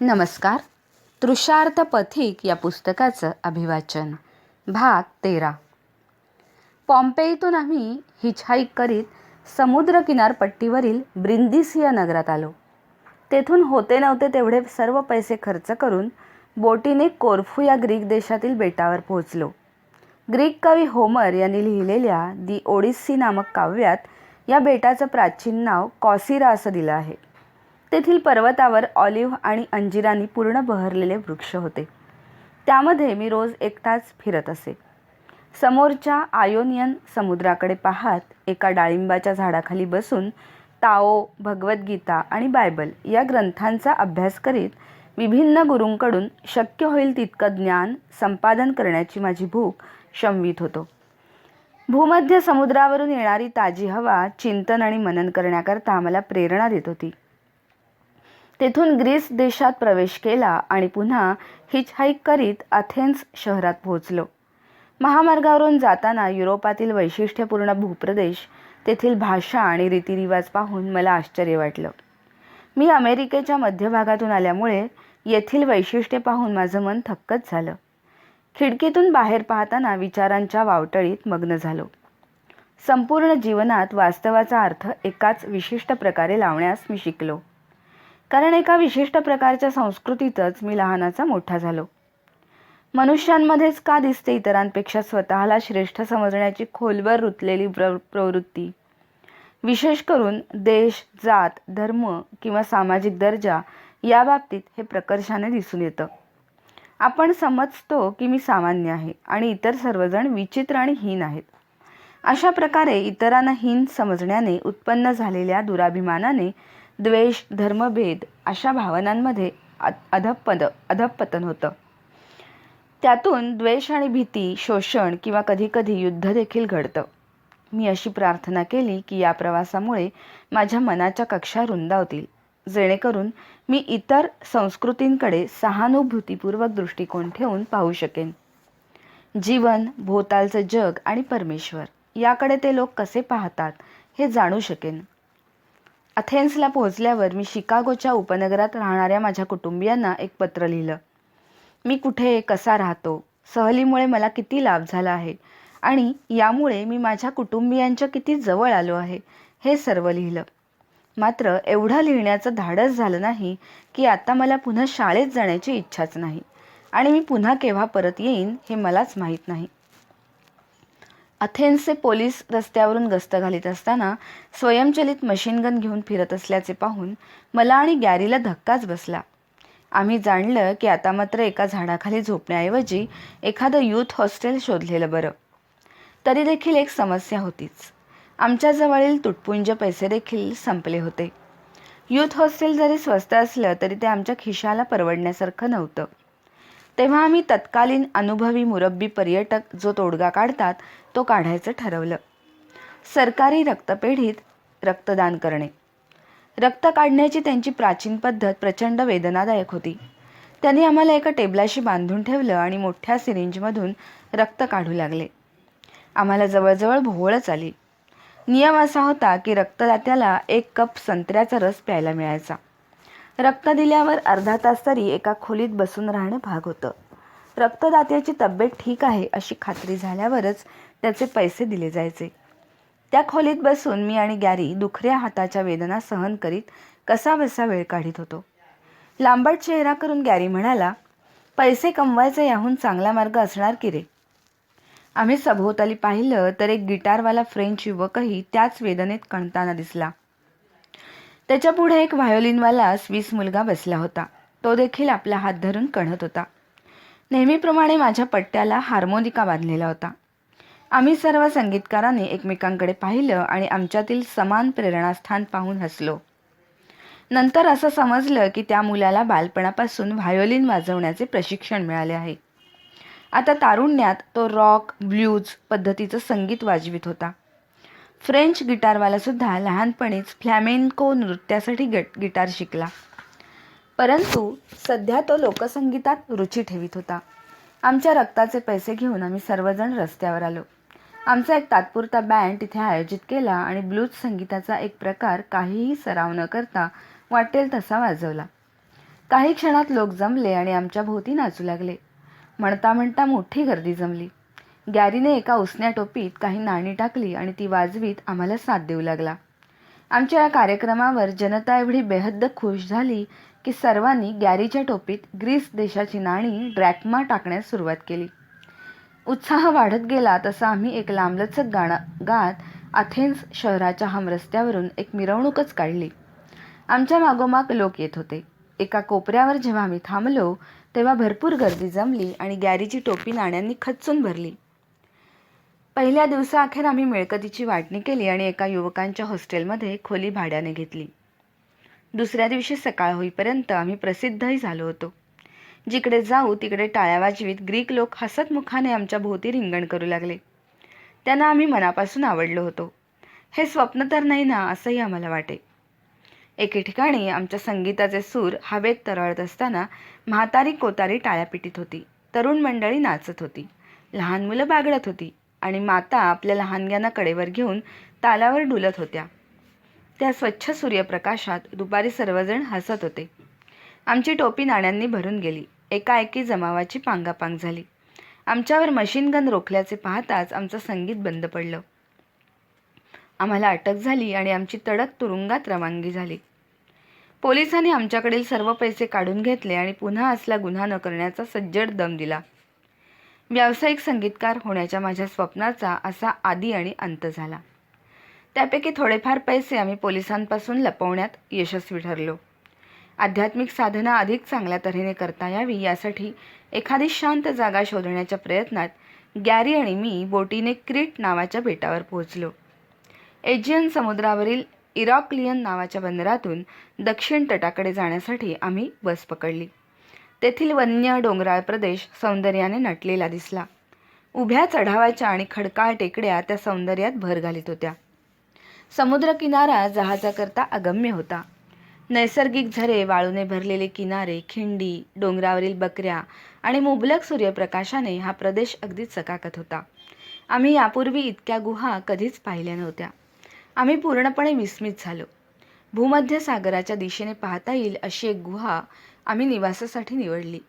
नमस्कार. तृषार्थ पथिक या पुस्तकाचं अभिवाचन. भाग तेरा. पॉम्पेईतून आम्ही हिचहाईक करीत समुद्र किनारपट्टीवरील ब्रिंदिस या नगरात आलो. तेथून होते नव्हते तेवढे सर्व पैसे खर्च करून बोटीने कोर्फू या ग्रीक देशातील बेटावर पोहोचलो. ग्रीक कवी होमर यांनी लिहिलेल्या दी ओडिसी नामक काव्यात या बेटाचं प्राचीन नाव कॉसिरा असं दिलं आहे. तेथील पर्वतावर ऑलिव्ह आणि अंजिरांनी पूर्ण बहरलेले वृक्ष होते. त्यामध्ये मी रोज एकटाच फिरत असे. समोरच्या आयोनियन समुद्राकडे पाहत एका डाळिंबाच्या झाडाखाली बसून ताओ भगवद्गीता आणि बायबल या ग्रंथांचा अभ्यास करीत विभिन्न गुरूंकडून शक्य होईल तितकं ज्ञान संपादन करण्याची माझी भूक शमवीत होतो. भूमध्य समुद्रावरून येणारी ताजी हवा चिंतन आणि मनन करण्याकरता मला प्रेरणा देत होती. तेथून ग्रीस देशात प्रवेश केला आणि पुन्हा हिचहाईक करीत अथेन्स शहरात पोहोचलो. महामार्गावरून जाताना युरोपातील वैशिष्ट्यपूर्ण भूप्रदेश तेथील भाषा आणि रीतिरिवाज पाहून मला आश्चर्य वाटलं. मी अमेरिकेच्या मध्यभागातून आल्यामुळे येथील वैशिष्ट्ये पाहून माझं मन थक्कच झालं. खिडकीतून बाहेर पाहताना विचारांच्या वावटळीत मग्न झालो. संपूर्ण जीवनात वास्तवाचा अर्थ एकाच विशिष्ट प्रकारे लावण्यास मी शिकलो. कारण एका विशिष्ट प्रकारच्या संस्कृतीतच मी लहानाचा मोठा झालो. मनुष्यांमध्येच का दिसते इतरांपेक्षा स्वतःला श्रेष्ठ समजण्याची खोलवर रुतलेली प्र प्रवृत्ती? विशेष करून देश जात धर्म किंवा सामाजिक दर्जा या बाबतीत हे प्रकर्षाने दिसून येतं. आपण समजतो की मी सामान्य आहे आणि इतर सर्वजण विचित्र आणि हीन आहेत. अशा प्रकारे इतरांना हीन समजण्याने उत्पन्न झालेल्या दुराभिमानाने द्वेष धर्मभेद अशा भावनांमध्ये अधपद अधपतन होतं. त्यातून द्वेष आणि भीती शोषण किंवा कधीकधी युद्ध देखील घडतं. मी अशी प्रार्थना केली की या प्रवासामुळे माझ्या मनाच्या कक्षा रुंदावतील. जेणेकरून मी इतर संस्कृतींकडे सहानुभूतीपूर्वक दृष्टिकोन ठेवून पाहू शकेन. जीवन भोवतालचं जग आणि परमेश्वर याकडे ते लोक कसे पाहतात हे जाणू शकेन. अथेन्सला पोहोचल्यावर मी शिकागोच्या उपनगरात राहणाऱ्या माझ्या कुटुंबियांना एक पत्र लिहिलं. मी कुठे कसा राहतो सहलीमुळे मला किती लाभ झाला आहे आणि यामुळे मी माझ्या कुटुंबियांच्या किती जवळ आलो आहे हे सर्व लिहिलं. मात्र एवढं लिहिण्याचं धाडस झालं नाही की आता मला पुन्हा शाळेत जाण्याची इच्छाच नाही आणि मी पुन्हा केव्हा परत येईन हे मलाच माहीत नाही. अथेन्सचे पोलीस रस्त्यावरून गस्त घालीत असताना स्वयंचलित मशीनगन घेऊन फिरत असल्याचे पाहून मला आणि गॅरीला धक्काच बसला. आम्ही जाणलं की आता मात्र एका झाडाखाली झोपण्याऐवजी एखादं यूथ हॉस्टेल शोधलेलं बरं. तरी देखील एक समस्या होतीच. आमच्याजवळील तुटपुंज पैसे देखील संपले होते. यूथ हॉस्टेल जरी स्वस्त असलं तरी ते आमच्या खिशाला परवडण्यासारखं नव्हतं. तेव्हा आम्ही तत्कालीन अनुभवी मुरब्बी पर्यटक जो तोडगा काढतात तो काढायचं ठरवलं. सरकारी रक्तपेढीत रक्तदान करणे. रक्त काढण्याची त्यांची प्राचीन पद्धत प्रचंड वेदनादायक होती. त्यांनी आम्हाला एका टेबलाशी बांधून ठेवलं आणि मोठ्या सिरिंजमधून रक्त काढू लागले. आम्हाला जवळजवळ भोवळच आली. नियम असा होता की रक्तदात्याला एक कप संत्र्याचा रस प्यायला मिळायचा. रक्त दिल्यावर अर्धा तास तरी एका खोलीत बसून राहणं भाग होतं. रक्तदात्याची तब्येत ठीक आहे अशी खात्री झाल्यावरच त्याचे पैसे दिले जायचे. त्या खोलीत बसून मी आणि गॅरी दुखऱ्या हाताच्या वेदना सहन करीत कसा बसा वेळ काढीत होतो. लांबट चेहरा करून गॅरी म्हणाला पैसे कमवायचे याहून चांगला मार्ग असणार की रे? आम्ही सभोवताली पाहिलं तर एक गिटारवाला फ्रेंच युवकही त्याच वेदनेत कणताना दिसला. त्याच्या पुढे एक व्हायोलिनवाला स्विस मुलगा बसला होता. तो देखील आपला हात धरून कणत होता. नेहमीप्रमाणे माझ्या पट्ट्याला हार्मोनिका बांधलेला होता. आम्ही सर्व संगीतकारांनी एकमेकांकडे पाहिलं आणि आमच्यातील समान प्रेरणास्थान पाहून हसलो. नंतर असं समजलं की त्या मुलाला बालपणापासून व्हायोलिन वाजवण्याचे प्रशिक्षण मिळाले आहे. आता तारुण्यात तो रॉक ब्ल्यूज पद्धतीचं संगीत वाजवित होता. फ्रेंच गिटारवालासुद्धा लहानपणीच फ्लॅमेन्को नृत्यासाठी गट गिटार शिकला. परंतु सध्या तो लोकसंगीतात रुची ठेवीत होता. आमच्या रक्ताचे पैसे घेऊन आम्ही सर्वजण रस्त्यावर आलो. आमचा एक तात्पुरता बँड तिथे आयोजित केला आणि ब्लूज संगीताचा एक प्रकार काहीही सराव न करता वाटेल तसा वाजवला. काही क्षणात लोक जमले आणि आमच्या भोवती नाचू लागले. म्हणता म्हणता मोठी गर्दी जमली. गॅरीने एका उसन्या टोपीत काही नाणी टाकली आणि ती वाजवीत आम्हाला साथ देऊ लागला. आमच्या या कार्यक्रमावर जनता एवढी बेहद्द खुश झाली की सर्वांनी गॅरीच्या टोपीत ग्रीस देशाची नाणी ड्रॅकमा टाकण्यास सुरुवात केली. उत्साह वाढत गेला तसा आम्ही एक लांबलचक गाणं गात अथेन्स शहराच्या हमरस्त्यावरून एक मिरवणूकच काढली. आमच्या मागोमाग लोक येत होते. एका कोपऱ्यावर जेव्हा आम्ही थांबलो तेव्हा भरपूर गर्दी जमली आणि गॅरीची टोपी नाण्यांनी खचून भरली. पहिल्या दिवसाअखेर आम्ही मिळकतीची वाटणी केली आणि एका युवकांच्या हॉस्टेलमध्ये खोली भाड्याने घेतली. दुसऱ्या दिवशी सकाळ होईपर्यंत आम्ही प्रसिद्धही झालो होतो. जिकडे जाऊ तिकडे टाळ्या वाजवीत ग्रीक लोक हसतमुखाने आमच्या भोवती रिंगण करू लागले. त्यांना आम्ही मनापासून आवडलो होतो. हे स्वप्न तर नाही ना असंही आम्हाला वाटे. एके ठिकाणी आमच्या संगीताचे सूर हवेत तरळत असताना म्हातारी कोतारी टाळ्या पिटीत होती. तरुण मंडळी नाचत होती. लहान मुलं बागडत होती. आणि माता आपल्या लहानग्यांना कडेवर घेऊन तालावर डुलत होत्या. त्या स्वच्छ सूर्यप्रकाशात दुपारी सर्वजण हसत होते. आमची टोपी नाण्यांनी भरून गेली. एकाएकी जमावाची पांगापांग झाली. आमच्यावर मशीन गन रोखल्याचे पाहताच आमचं संगीत बंद पडलं. आम्हाला अटक झाली आणि आमची तडक तुरुंगात रवानगी झाली. पोलिसांनी आमच्याकडील सर्व पैसे काढून घेतले आणि पुन्हा असला गुन्हा न करण्याचा सज्जड दम दिला. व्यावसायिक संगीतकार होण्याच्या माझ्या स्वप्नाचा असा आदी आणि अंत झाला. त्यापैकी थोडेफार पैसे आम्ही पोलिसांपासून लपवण्यात यशस्वी ठरलो. आध्यात्मिक साधना अधिक चांगल्या तऱ्हेने करता यावी यासाठी एखादी शांत जागा शोधण्याच्या प्रयत्नात गॅरी आणि मी बोटीने क्रीट नावाच्या बेटावर पोहोचलो. एजियन समुद्रावरील इरॉक्लियन नावाच्या बंदरातून दक्षिण तटाकडे जाण्यासाठी आम्ही बस पकडली. तेथील वन्य डोंगराळ प्रदेश सौंदर्याने नटलेला दिसला. उभ्या चढावाच्या आणि खडकाळ टेकड्या त्या सौंदर्यात भर घालीत होत्या. समुद्रकिनारा जहाजाकरता अगम्य होता. नैसर्गिक झरे वाळूने भरलेले किनारे खिंडी डोंगरावरील बकऱ्या आणि मुबलक सूर्यप्रकाशाने हा प्रदेश अगदी चकाकत होता. आम्ही यापूर्वी इतक्या गुहा कधीच पाहिल्या नव्हत्या. आम्ही पूर्णपणे विस्मित झालो. भूमध्य सागराच्या दिशेने पाहता येईल अशी एक गुहा आम्ही निवासासाठी निवडली.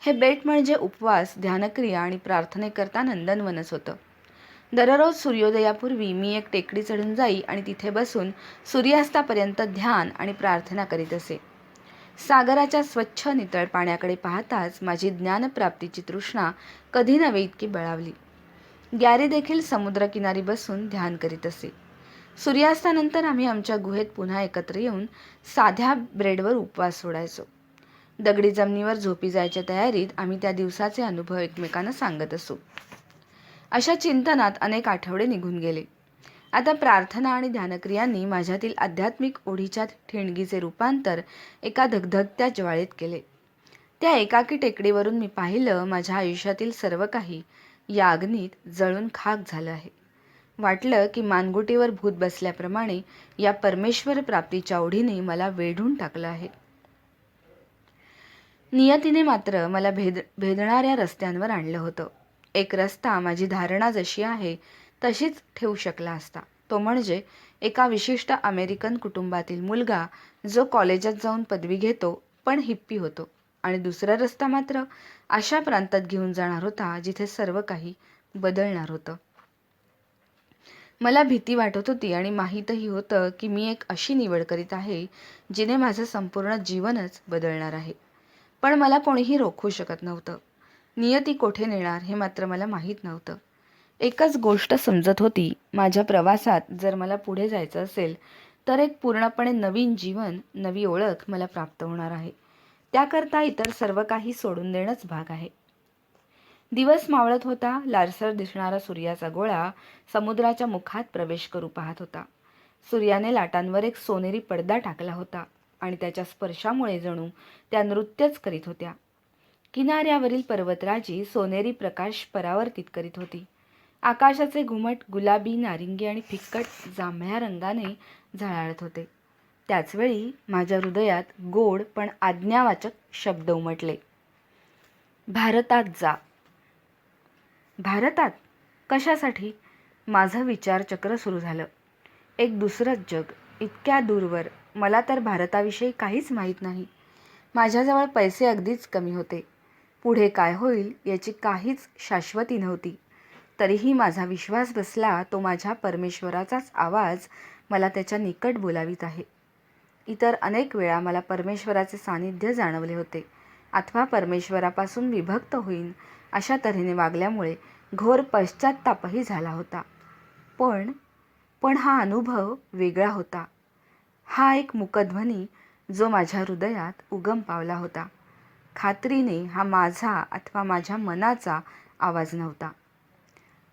हे बेट म्हणजे उपवास ध्यानक्रिया आणि प्रार्थनेकरता नंदनवनच होतं. दररोज सूर्योदयापूर्वी मी एक टेकडी चढून जाई आणि तिथे बसून सूर्यास्तापर्यंत ध्यान आणि प्रार्थना करीत असे. सागराच्या स्वच्छ नितळ पाण्याकडे पाहताच माझी ज्ञानप्राप्तीची तृष्णा कधी नव्हे इतकी बळावली. गॅरी देखील समुद्रकिनारी बसून ध्यान करीत असे. सूर्यास्तानंतर आम्ही आमच्या गुहेत पुन्हा एकत्र येऊन साध्या ब्रेडवर उपवास सोडायचो. दगडी जमिनीवर झोपी जायच्या तयारीत आम्ही त्या दिवसाचे अनुभव एकमेकांना सांगत असू. अशा चिंतनात अनेक आठवडे निघून गेले. आता प्रार्थना आणि ध्यानक्रियांनी माझ्यातील आध्यात्मिक ओढीच्या ठिणगीचे रूपांतर एका धगधगत्या ज्वाळेत केले. त्या एकाकी टेकडीवरून मी पाहिलं माझ्या आयुष्यातील सर्व काही या अग्नीत जळून खाक झालं आहे. वाटलं की मानगुटीवर भूत बसल्याप्रमाणे या परमेश्वर प्राप्तीच्या ओढीने मला वेढून टाकलं आहे. नियतीने मात्र मला भेद भेदणाऱ्या रस्त्यांवर आणलं होतं. एक रस्ता माझी धारणा जशी आहे तशीच ठेवू शकला असता. तो म्हणजे एका विशिष्ट अमेरिकन कुटुंबातील मुलगा जो कॉलेजात जाऊन पदवी घेतो पण हिप्पी होतो. आणि दुसरा रस्ता मात्र अशा प्रांतात घेऊन जाणार होता जिथे सर्व काही बदलणार होतं. मला भीती वाटत होती आणि माहीतही होतं की मी एक अशी निवड करीत आहे जिने माझं संपूर्ण जीवनच बदलणार आहे. पण मला कोणीही रोखू शकत नव्हतं. नियती कोठे नेणार हे मात्र मला माहीत नव्हतं. एकच गोष्ट समजत होती माझ्या प्रवासात जर मला पुढे जायचं असेल तर एक पूर्णपणे नवीन जीवन नवी ओळख मला प्राप्त होणार आहे. त्याकरता इतर सर्व काही सोडून देणंच भाग आहे. दिवस मावळत होता लालसर दिसणारा सूर्याचा गोळा समुद्राच्या मुखात प्रवेश करू पाहत होता. सूर्याने लाटांवर एक सोनेरी पडदा टाकला होता आणि त्याच्या स्पर्शामुळे जणू त्या नृत्यच करीत होत्या. किनाऱ्यावरील पर्वतराजी सोनेरी प्रकाश परावर्तित करीत होती. आकाशाचे घुमट गुलाबी नारिंगी आणि फिक्कट जांभळ्या रंगाने झळाळत होते. त्याचवेळी माझ्या हृदयात गोड पण आज्ञावाचक शब्द उमटले. भारतात जा. भारतात कशासाठी माझं विचारचक्र सुरू झालं? एक दुसरंच जग इतक्या दूरवर मला तर भारताविषयी काहीच माहीत नाही. माझ्याजवळ पैसे अगदीच कमी होते. पुढे काय होईल याची काहीच शाश्वती नव्हती. तरीही माझा विश्वास बसला तो माझ्या परमेश्वराचाच आवाज मला त्याच्या निकट बोलावीत आहे. इतर अनेक वेळा मला परमेश्वराचे सानिध्य जाणवले होते. अथवा परमेश्वरापासून विभक्त होईन अशा तऱ्हेने वागल्यामुळे घोर पश्चात्तापही झाला होता. पण पण हा अनुभव वेगळा होता. हा एक मुकध्वनी जो माझ्या हृदयात उगम पावला होता. खात्रीने हा माझा अथवा माझ्या मनाचा आवाज नव्हता.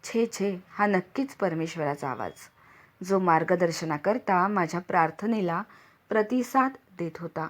छे छे हा नक्कीच परमेश्वराचा आवाज जो मार्गदर्शनाकरता माझ्या प्रार्थनेला प्रतिसाद देत होता.